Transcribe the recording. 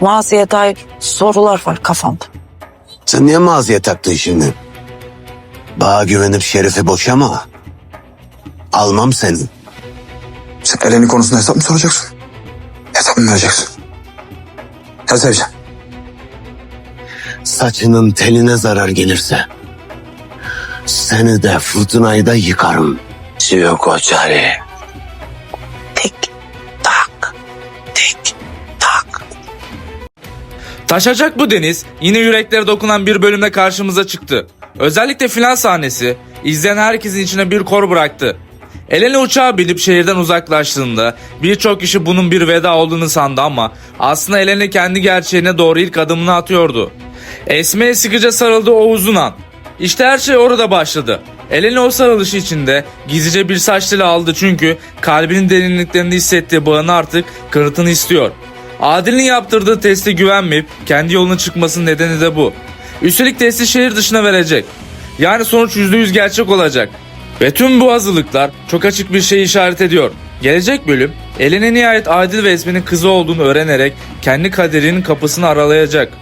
Maziye dair sorular var kafamda. Sen niye maziye taktın şimdi? Bana güvenip Şerif'i boşama. Almam seni. Sen Eleni konusunda hesap mı soracaksın? Hesap mı vereceksin? Ya Sevcan. Saçının teline zarar gelirse seni de fırtınayı da yıkarım. Yok o Taşacak bu deniz yine yüreklere dokunan bir bölümde karşımıza çıktı. Özellikle final sahnesi izleyen herkesin içine bir kor bıraktı. Eleni uçağa binip şehirden uzaklaştığında birçok kişi bunun bir veda olduğunu sandı ama aslında Eleni kendi gerçeğine doğru ilk adımını atıyordu. Esme'ye sıkıca sarıldığı o uzun an. İşte her şey orada başladı. Eleni o sarılışı içinde gizlice bir saç teli aldı çünkü kalbinin derinliklerinde hissettiği bağını artık kanıtını istiyor. Adil'in yaptırdığı teste güvenmeyip kendi yoluna çıkmasının nedeni de bu. Üstelik testi şehir dışına verecek. Yani sonuç %100 gerçek olacak. Ve tüm bu hazırlıklar çok açık bir şey işaret ediyor. Gelecek bölüm Elen'e nihayet Adil ve Esme'nin kızı olduğunu öğrenerek kendi kaderinin kapısını aralayacak.